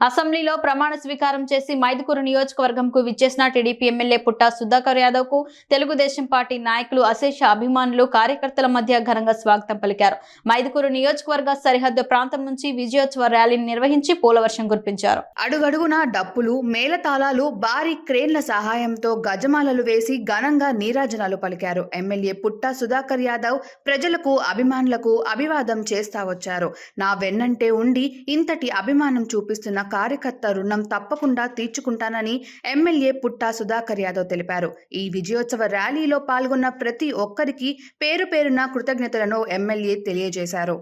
అసెంబ్లీలో ప్రమాణ స్వీకారం చేసి మైదుకూరు నియోజకవర్గంకు విచ్చేసిన టీడీపీ ఎమ్మెల్యే పుట్టా సుధాకర్ యాదవ్కు తెలుగుదేశం పార్టీ నాయకులు అశేష అభిమానులు కార్యకర్తల మధ్య ఘనంగా స్వాగతం పలికారు. మైదుకూరు నియోజకవర్గ సరిహద్దు ప్రాంతం నుంచి విజయోత్సవ ర్యాలీని నిర్వహించి పూలవర్షం కురిపించారు. అడుగడుగునా డప్పులు మేళతాళాలు భారీ క్రేన్ల సహాయంతో గజమాలలు వేసి ఘనంగా నీరాజనాలు పలికారు. ఎమ్మెల్యే పుట్టా సుధాకర్ యాదవ్ ప్రజలకు అభిమానులకు అభివాదం చేస్తా వచ్చారు. నా వెన్నంటే ఉండి ఇంతటి అభిమానం చూపిస్తున్న కార్యకర్త రుణం తప్పకుండా తీర్చుకుంటానని ఎమ్మెల్యే పుట్టా సుధాకర్ యాదవ్ తెలిపారు. ఈ విజయోత్సవ ర్యాలీలో పాల్గొన్న ప్రతి ఒక్కరికి పేరు పేరున కృతజ్ఞతలను ఎమ్మెల్యే తెలియజేశారు.